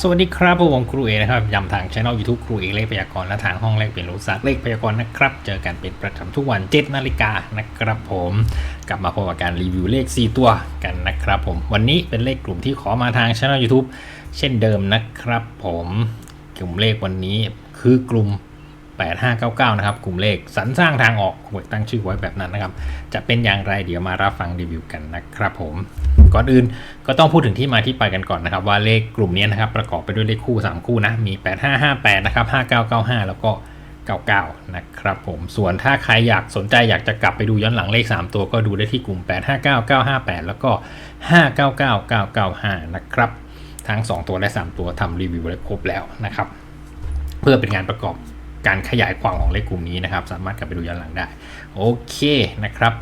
สวัสดีครับผมครูเอนะครับยำทางช่องยูทูบครูเอเลขพยากรณ์และทางห้องเลขเปลี่ยนรู้สักเลขพยากรณ์นะครับ เจอกันเป็นประจำทุกวัน7นาฬิกานะครับผม กลับมาพบกับการรีวิวเลข 4 ตัวกันนะครับผม วันนี้เป็นเลขกลุ่มที่ขอมาทางช่อง YouTube เช่นเดิมนะครับผมกลุ่มเลขวันนี้คือกลุ่ม8599 นะครับ กลุ่มเลขสรรสร้างทางออกตั้งชื่อไว้แบบนั้นนะครับ จะเป็นอย่างไรเดี๋ยวมารับฟังรีวิวกันนะครับผม ก่อนอื่น ก็ต้องพูดถึงที่มาที่ไปกันก่อนนะครับว่าเลขกลุ่มนี้นะครับประกอบไปด้วยเลขคู่ 3 คู่นะมี 8558นะครับ5995 แล้วก็ 99 นะครับผมส่วนถ้าใครอยากสนใจอยากจะกลับไปดูย้อนหลังเลข 3 ตัวก็ดูได้ที่กลุ่ม 859958 แล้วก็559995 นะครับ ทั้ง 2 ตัวและ 3 ตัวทำรีวิวไว้ครบแล้วนะครับ เพื่อเป็นงานประกอบการขยายความของเลขกลุ่มนี้นะครับ สามารถกลับไปดูย้อนหลังได้ โอเคนะครับ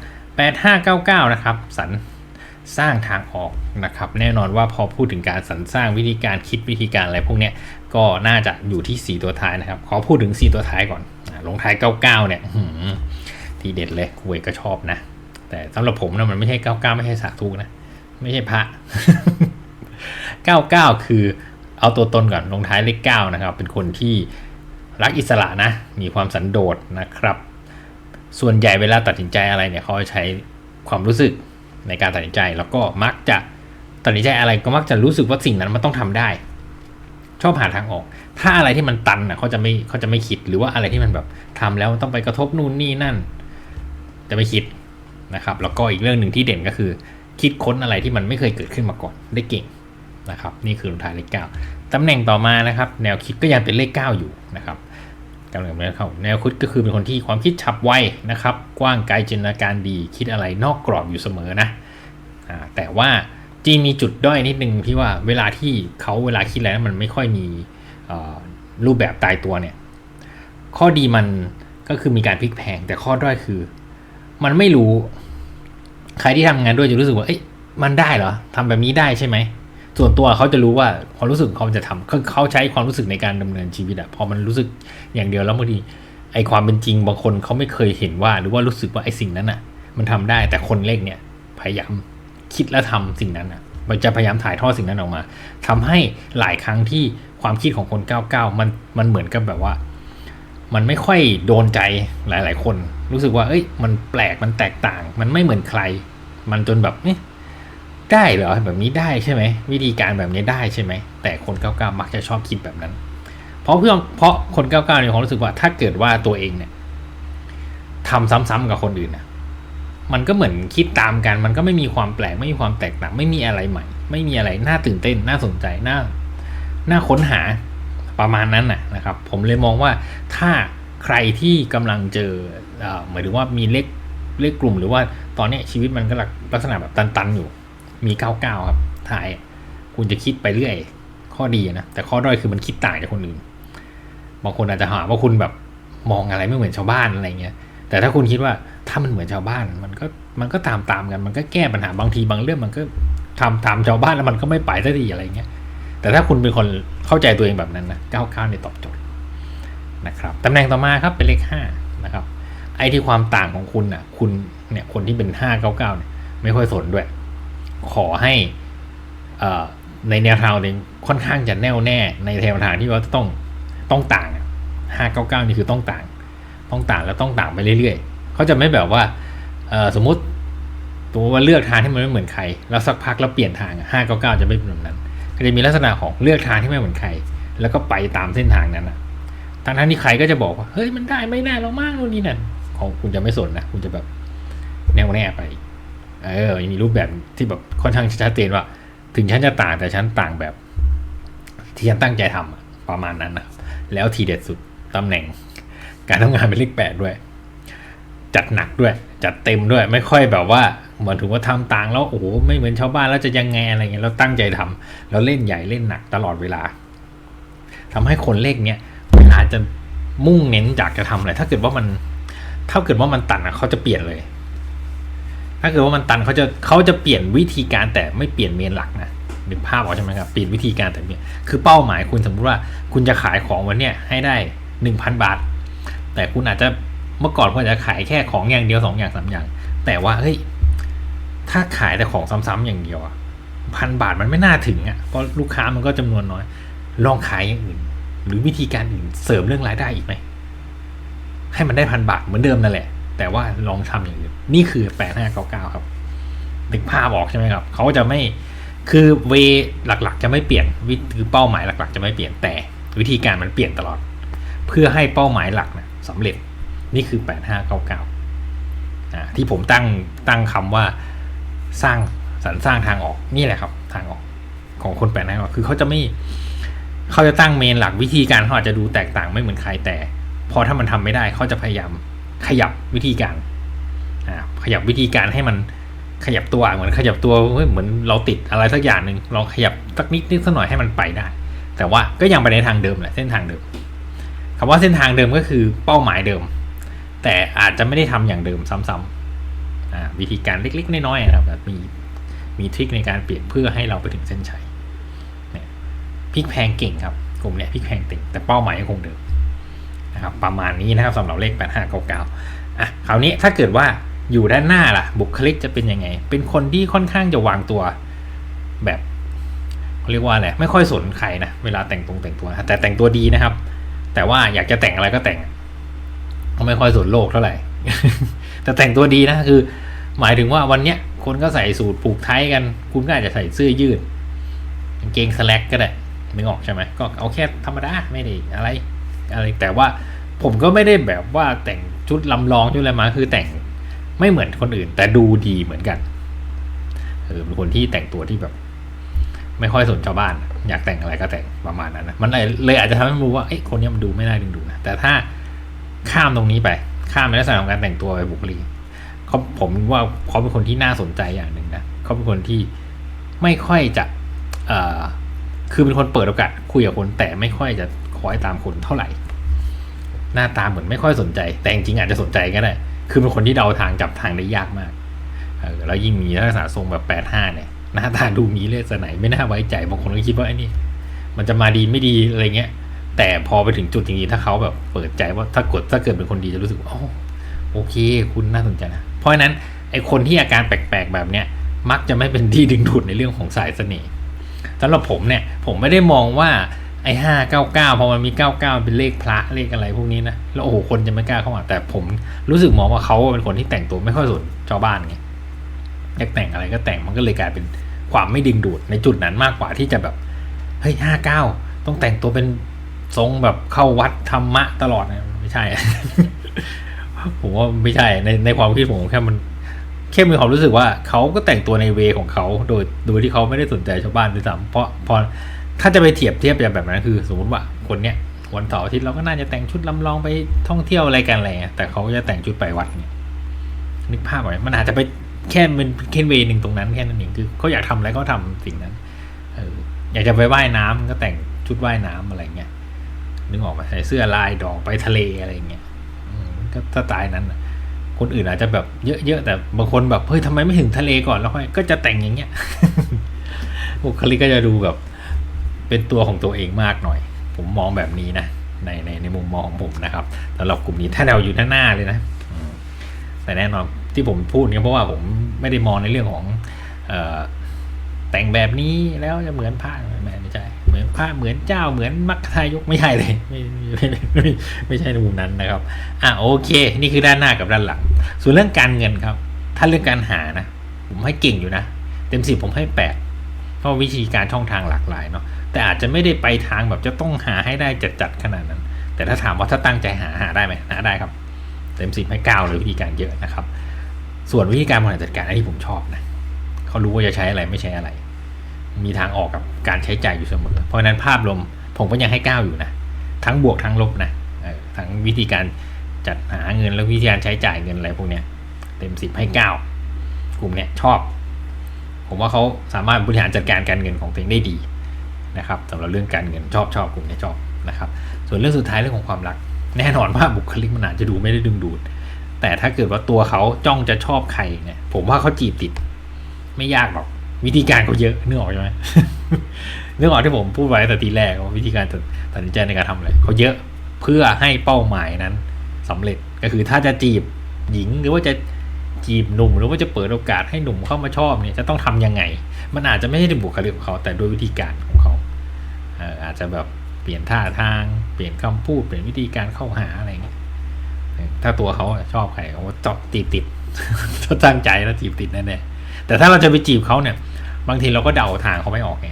8599 นะครับสัน สร้างทางออกนะครับ แน่นอนว่าพอพูดถึงการสรรสร้างวิธีการคิดวิธีการอะไรพวกนี้ก็น่าจะอยู่ที่ 4 ตัวท้ายนะครับ ขอพูดถึง 4 ตัวท้ายก่อนอ่าลงท้าย 99 เนี่ยทีเด็ดเลยคุยก็ชอบนะ แต่สำหรับผมนะมันไม่ใช่ 99 ไม่ใช่สาธุนะ ไม่ใช่พระ 99 คือเอาตัวตนก่อนลงท้ายเลข9นะครับ เป็นคนที่รักอิสระนะ มีความสันโดษนะครับ ส่วนใหญ่เวลาตัดสินใจอะไรเนี่ยเขาใช้ความรู้สึก ในการตัดสินใจแล้วก็มักจะตัดสินใจอะไรก็มักจะรู้สึกว่าสิ่งนั้นมันต้องทำได้ ชอบหาทางออก ถ้าอะไรที่มันตันอะเขาจะไม่เขาจะไม่คิดหรือว่าอะไรที่มันแบบทำแล้วต้องไปกระทบนู่นนี่นั่น จะไม่คิดนะครับ แล้วก็อีกเรื่องหนึ่งที่เด่นก็คือ คิดค้นอะไรที่มันไม่เคยเกิดขึ้นมาก่อนได้เก่งนะครับ นี่คือลงท้ายเลขเก้าตำแหน่งต่อมานะครับ แนวคิดก็ยังเป็นเลขเก้าอยู่นะครับ กำลังแนวเข้าแนวคิดก็คือเป็นคนที่ความคิดฉับไวนะครับ กว้างไกลจินตนาการดี คิดอะไรนอกกรอบอยู่เสมอนะแต่ว่าจีนมีจุดด้อยนิดนึงที่ว่าเวลาที่เขาเวลาคิดอะไรมันไม่ค่อยมีรูปแบบตายตัวเนี่ย ข้อดีมันก็คือมีการพลิกแพง แต่ข้อด้อยคือ มันไม่รู้ ใครที่ทำงานด้วยจะรู้สึกว่าเอ้ยมันได้เหรอทำแบบนี้ได้ใช่ไหม ส่วนตัวเขาจะรู้ว่าความรู้สึกของเขาจะทำเขาเขาใช้ความรู้สึกในการดำเนินชีวิตอะพอมันรู้สึกอย่างเดียวแล้วบางทีไอความเป็นจริงบางคนเขาไม่เคยเห็นว่า หรือว่ารู้สึกว่าไอสิ่งนั้นอะมันทำได้แต่คนเลขเนี่ยพยายามคิดและทำสิ่งนั้นอะมันจะพยายามถ่ายทอดสิ่งนั้นออกมาทำให้หลายครั้งที่ความคิดของคน99มันมันเหมือนกับแบบว่า มันไม่ค่อยโดนใจหลาย ๆ คน รู้สึกว่า เอ้ย มันแปลกมันแตกต่าง มันไม่เหมือนใคร มันจนแบบนี่ ได้เหรอแบบนี้ได้ใช่ไหมวิธีการแบบนี้ได้ใช่ไหมแต่คน99มักจะชอบคิดแบบนั้น เพราะเพื่อเพราะคน99เนี่ยเขามรู้สึกว่าถ้าเกิดว่าตัวเองเนี่ยทำซ้ำๆกับคนอื่นนะมันก็เหมือนคิดตามกัน มันก็ไม่มีความแปลกไม่มีความแตกต่างไม่มีอะไรใหม่ ไม่มีอะไรน่าตื่นเต้นน่าสนใจน่าน่าค้นหาประมาณนั้นนะนะครับ ผมเลยมองว่าถ้าใครที่กำลังเจอเอ่อหมายถึงว่ามีเลขเลขกลุ่ม หรือว่าตอนนี้ชีวิตมันก็ลักษณะแบบตันๆอยู่ มีเก้าเก้าครับถ่าย คุณจะคิดไปเรื่อย ข้อดีนะ แต่ข้อด้อยคือมันคิดต่างจากคนอื่น บางคนอาจจะหาว่าคุณแบบมองอะไรไม่เหมือนชาวบ้านอะไรเงี้ย แต่ถ้าคุณคิดว่าถ้ามันเหมือนชาวบ้าน มันก็มันก็ตามตามกัน มันก็แก้ปัญหาบางทีบางเรื่องมันก็ทำตามชาวบ้านแล้วมันก็ไม่ไปสักทีอะไรเงี้ย แต่ถ้าคุณเป็นคนเข้าใจตัวเองแบบนั้นนะ99เนี่ยตอบโจทย์นะครับตำแหน่งต่อมาครับเป็นเลข5นะครับไอ้ที่ความต่างของคุณน่ะ คุณเนี่ยคนที่เป็น599เนี่ยไม่ค่อยสนด้วย ขอให้ในแนวทางเองค่อนข้างจะแน่วแน่ในแนวทางที่ว่าต้องต้องต่างห้าเก้าเก้านี่คือต้องต่าง ต้องต่างแล้วต้องต่างไปเรื่อยๆเขาจะไม่แบบว่าสมมติตัวว่าเลือกทางที่มันไม่เหมือนใครแล้วสักพักแล้วเปลี่ยนทางห้าเก้าเก้าจะไม่เป็นแบบนั้นก็จะมีลักษณะของเลือกทางที่ไม่เหมือนใคร แล้วก็ไปตามเส้นทางนั้นนะทั้งทั้งที่ใครก็จะบอกว่าเฮ้ยมันได้ไม่ได้เรามากนู่นนี่นั่นของคุณจะไม่สนนะคุณจะแบบแน่วแน่ไป เออมีรูปแบบที่แบบค่อนข้างชัดเจนว่า ถึงฉันจะต่างแต่ฉันต่างแบบ ที่ฉันตั้งใจทำอะประมาณนั้นนะแล้วทีเด็ดสุดตำแหน่ง การทำงานเป็นเลขแปดด้วย จัดหนักด้วย จัดเต็มด้วย ไม่ค่อยแบบว่าเหมือนถึงว่าทำต่างแล้วโอ้โหไม่เหมือนชาวบ้านแล้วจะยังไงอะไรเงี้ยเราตั้งใจทำแล้วเล่นใหญ่เล่นหนักตลอดเวลาทำให้คนเลขเนี้ยเวลาจะมุ่งเน้นอยากจะทำอะไรถ้าเกิดว่ามันถ้าเกิดว่ามันตันอะเขาจะเปลี่ยนเลย ถ้าเกิดว่ามันตันเขาจะเขาจะเปลี่ยนวิธีการแต่ไม่เปลี่ยนเมนหลักนะนึกภาพออกใช่ไหมครับเปลี่ยนวิธีการแต่เนี่ยคือเป้าหมายคุณสมมติว่าคุณจะขายของวันเนี้ยให้ได้หนึ่งพันบาท แต่คุณอาจจะเมื่อก่อนคุณอาจจะขายแค่ของอย่างเดียวสองอย่างสามอย่าง แต่ว่าเฮ้ยถ้าขายแต่ของซ้ำๆอย่างเดียวอะพันบาทมันไม่น่าถึงอะเพราะลูกค้ามันก็จำนวนน้อย ลองขายอย่างอื่น หรือวิธีการอื่นเสริมเรื่องรายได้อีกไหมให้มันได้พันบาทเหมือนเดิมนั่นแหละ แต่ว่าลองทำอย่างอื่นนี่คือแปดห้าเก้าเก้าครับนึกภาพออกใช่ไหมครับเขาจะไม่คือเวหลักๆ จะไม่เปลี่ยนวิคือเป้าหมายหลักๆ จะไม่เปลี่ยนแต่วิธีการมันเปลี่ยนตลอด เพื่อให้เป้าหมายหลักนะสำเร็จนี่คือแปดห้าเก้าเก้าที่ผมตั้งตั้งคำว่าสร้างสรรสร้างทางออกนี่แหละครับทางออกของคนแปดห้าคือเขาจะไม่เขาจะตั้งเมนหลักวิธีการเขาอาจจะดูแตกต่างไม่เหมือนใครแต่ พอถ้ามันทำไม่ได้เขาจะพยายาม ขยับวิธีการขยับวิธีการให้มันขยับตัวเหมือนขยับตัวเหมือนเราติดอะไรสักอย่างหนึ่งลองขยับสักนิดนิดสักหน่อยให้มันไปได้ แต่ว่าก็ยังไปในทางเดิมแหละเส้นทางเดิมคำว่าเส้นทางเดิมก็คือเป้าหมายเดิม แต่อาจจะไม่ได้ทำอย่างเดิมซ้ำๆวิธีการเล็กๆน้อยๆนะครับแบบมีมีทริคในการเปลี่ยนเพื่อให้เราไปถึงเส้นชัยพลิกแพงเก่งครับกลุ่มเนี้ยพลิกแพงเก่งแต่เป้าหมายยังคงเดิม นะครับประมาณนี้นะครับสำหรับเลข 8599อะคราวนี้ถ้าเกิดว่าอยู่ด้านหน้าล่ะ บุคลิกจะเป็นยังไง เป็นคนที่ค่อนข้างจะวางตัวแบบเขาเรียกว่าอะไรไม่ค่อยสนใครนะเวลาแต่งตรงแต่งตัวแต่แต่งตัวดีนะครับ แต่ว่าอยากจะแต่งอะไรก็แต่งเขาไม่ค่อยสนโลกเท่าไหร่ แต่แต่งตัวดีนะคือ หมายถึงว่าวันเนี้ยคนก็ใส่สูทผูกไทยกัน คุณก็อาจจะใส่เสื้อยืดกางเกงสแลกก็ได้นึกออกใช่ไหมก็เอาแค่ธรรมดาไม่ได้อะไร อะไรแต่ว่าผมก็ไม่ได้แบบว่าแต่งชุดลำลองชุดอะไรมาคือแต่งไม่เหมือนคนอื่น แต่ดูดีเหมือนกันเออเป็นคนที่แต่งตัวที่แบบ ไม่ค่อยสนชาวบ้าน อยากแต่งอะไรก็แต่งประมาณนั้นนะมันเลยอาจจะทำให้รู้ว่าเอ้คนนี้มันดูไม่น่าดึงดูนะแต่ถ้าข้ามตรงนี้ไป ข้ามในลักษณะของการแต่งตัวไปบุคลิกเขาผมว่าเขาเป็นคนที่น่าสนใจอย่างหนึ่งนะเขาเป็นคนที่ไม่ค่อยจะเอ่อคือเป็นคนเปิดโอกาสคุยกับคนแต่ไม่ค่อยจะ คอยตามคนเท่าไหร่ หน้าตาเหมือนไม่ค่อยสนใจ แต่จริงอาจจะสนใจก็ได้คือเป็นคนที่เดาทางจับทางได้ยากมากแล้วยิ่งมีลักษณะทรงแบบแปดห้าเนี่ยหน้าตาดูมีเลสไหนไม่น่าไว้ใจบางคนก็คิดว่าไอ้นี่ มันจะมาดีไม่ดีอะไรเงี้ย แต่พอไปถึงจุดจริงๆถ้าเขาแบบเปิดใจว่าถ้ากดถ้าเกิดเป็นคนดีจะรู้สึกว่าโอ้โอเค คุณน่าสนใจนะ เพราะฉะนั้นไอคนที่อาการแปลกๆแบบเนี้ยมักจะไม่เป็นที่ดึงดูดในเรื่องของสายเสน่ห์สำหรับผมเนี่ยผมไม่ได้มองว่า ไอ้ห้าเก้าเก้าพอมันมีเก้าเก้าเป็นเลขพระเลขอะไรพวกนี้นะแล้วโอ้โหคนจะไม่กล้าเข้ามาแต่ผมรู้สึกมองว่าเขาเป็นคนที่แต่งตัวไม่ค่อยสนชาวบ้านไงอยากแต่งอะไรก็แต่งมันก็เลยกลายเป็นความไม่ดึงดูดในจุดนั้นมากกว่าที่จะแบบเฮ้ยห้าเก้าต้องแต่งตัวเป็นทรงแบบเข้าวัดธรรมะตลอดนะไม่ใช่ ผมว่าไม่ใช่ในในความคิดผมแค่มันแค่มีความรู้สึกว่าเขาก็แต่งตัวในเวของเขาโดยโดยที่เขาไม่ได้สนใจชาวบ้านด้วยซ้ำเพราะพอ ถ้าจะไปเทียบเทียบแบบนั้นคือ สมมติว่าคนเนี้ยวันเสาร์อาทิตย์เราก็น่าจะแต่งชุดลำลองไปท่องเที่ยวอะไรกันอะไรแต่เขาจะแต่งชุดไปวัดเนี่ยนึกภาพไว้มันอาจจะไปแค่เป็นแค่เวหนึ่งตรงนั้นแค่นั้นเองคือเขาอยากทำอะไรก็ทำสิ่งนั้นเอออยากจะไปว่ายน้ำก็แต่งชุดว่ายน้ำอะไรเงี้ยนึกออกไหมใส่เสื้อลายดอกไปทะเลอะไรเงี้ยก็สไตล์นั้นคนอื่นอาจจะแบบเยอะๆแต่บางคนแบบเฮ้ยทำไมไม่ถึงทะเลก่อนแล้วค่อยก็จะแต่งอย่างเงี้ยบุคลิกก็จะดูแบบ เป็นตัวของตัวเองมากหน่อย ผมมองแบบนี้นะในในในมุมมองของผมนะครับสำหรับกลุ่มนี้ถ้าเราอยู่หน้าเลยนะแต่แน่นอนที่ผมพูดเนี่ยเพราะว่าผมไม่ได้มองในเรื่องของออแต่งแบบนี้แล้วจะเหมือนพระไม่ไม่ใช่เหมือนพระเหมือนเจ้าเหมือนมัคคทายกไม่ใช่เลยไม่ไม่ไม่ไม่ใช่ในมุมนั้นนะครับอะโอเค นี่คือด้านหน้ากับด้านหลัง ส่วนเรื่องการเงินครับ ถ้าเรื่องการหานะ ผมให้เก่งอยู่นะ เต็มสิบผมให้แปด เพราะวิธีการช่องทางหลากหลายเนาะแต่อาจจะไม่ได้ไปทางแบบจะต้องหาให้ได้จัดๆขนาดนั้น แต่ถ้าถามว่าถ้าตั้งใจหาหาได้ไหมหาได้ครับ เต็มสิบให้เก้าเลยวิธีการเยอะนะครับ ส่วนวิธีการบริหารจัดการอันที่ผมชอบนะเขารู้ว่าจะใช้อะไรไม่ใช้อะไร มีทางออกกับการใช้จ่ายอยู่เสมอ เพราะนั้นภาพรวมผมก็ยังให้เก้าอยู่นะทั้งบวกทั้งลบนะทั้งวิธีการจัดหาเงินแล้ววิธีการใช้จ่ายเงินอะไรพวกเนี้ยเต็มสิบให้เก้ากลุ่มเนี้ยชอบ ผมว่าเขาสามารถบริหารจัดการการเงินของตัวเองได้ดีนะครับสำหรับเรื่องการเงินชอบชอบกลุ่มนี้ชอบนะครับ ส่วนเรื่องสุดท้ายเรื่องของความรัก แน่นอนว่าบุคลิกมันอาจจะดูไม่ได้ดึงดูด แต่ถ้าเกิดว่าตัวเขาจ้องจะชอบใครเนี่ย ผมว่าเขาจีบติด ไม่ยากหรอกวิธีการเขาเยอะนึกออกใช่ไหมนึกออกที่ผมพูดไว้แต่ทีแรกว่าวิธีการตัดสินใจในการทำอะไรเขาเยอะเพื่อให้เป้าหมายนั้นสำเร็จก็คือถ้าจะจีบหญิงหรือว่าจะ จีบหนุ่มหรือว่าจะเปิดโอกาสให้หนุ่มเข้ามาชอบเนี่ยจะต้องทํำยังไง มันอาจจะไม่ใช่ในบุคลิกของเขา แต่ด้วยวิธีการของเขาเอออาจจะแบบเปลี่ยนท่าทางเปลี่ยนคำพูดเปลี่ยนวิธีการเข้าหาอะไรเงี้ยถ้าตัวเขาชอบใครเขาจอบจีบติดถ้าตั้งใจแล้วจีบติดแน่ๆแต่ถ้าเราจะไปจีบเขาเนี่ย บางทีเราก็เดาทางเขาไม่ออกไง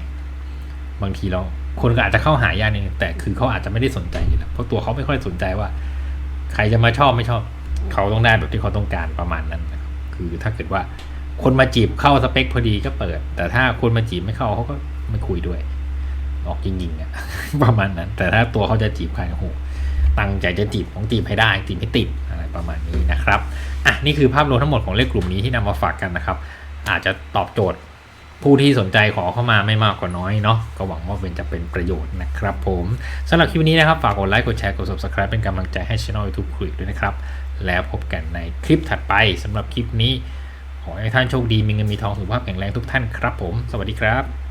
บางทีเราคนก็อาจจะเข้าหายากนึงแต่คือเขาอาจจะไม่ได้สนใจอยู่แล้วเพราะตัวเขาไม่ค่อยสนใจว่า ใครจะมาชอบไม่ชอบ เขาต้องได้แบบที่เขาต้องการประมาณนั้นนะ คือถ้าเกิดว่าคนมาจีบเข้าสเปคพอดีก็เปิด แต่ถ้าคนมาจีบไม่เข้าเขาก็ไม่คุยด้วย ออกจริงๆอะประมาณนั้น แต่ถ้าตัวเขาจะจีบใครโอ้โหตั้งใจจะจีบของจีบให้ได้จีบให้ติดอะไรประมาณนี้นะครับอะนี่คือภาพรวมทั้งหมดของเลขกลุ่มนี้ที่นำมาฝากกันนะครับ อาจจะตอบโจทย์ผู้ที่สนใจขอเข้ามาไม่มากกว่าน้อยเนาะก็หวังว่าเป็นจะเป็นประโยชน์นะครับผมสำหรับคลิปนี้นะครับ ฝากกดไลค์กดแชร์กด subscribe เป็นกำลังใจให้ช่อง YouTube คุยด้วยนะครับ แล้วพบกันในคลิปถัดไปสำหรับคลิปนี้ ขอให้ท่านโชคดีมีเงินมีทองสุขภาพแข็งแรงทุกท่านครับผม สวัสดีครับ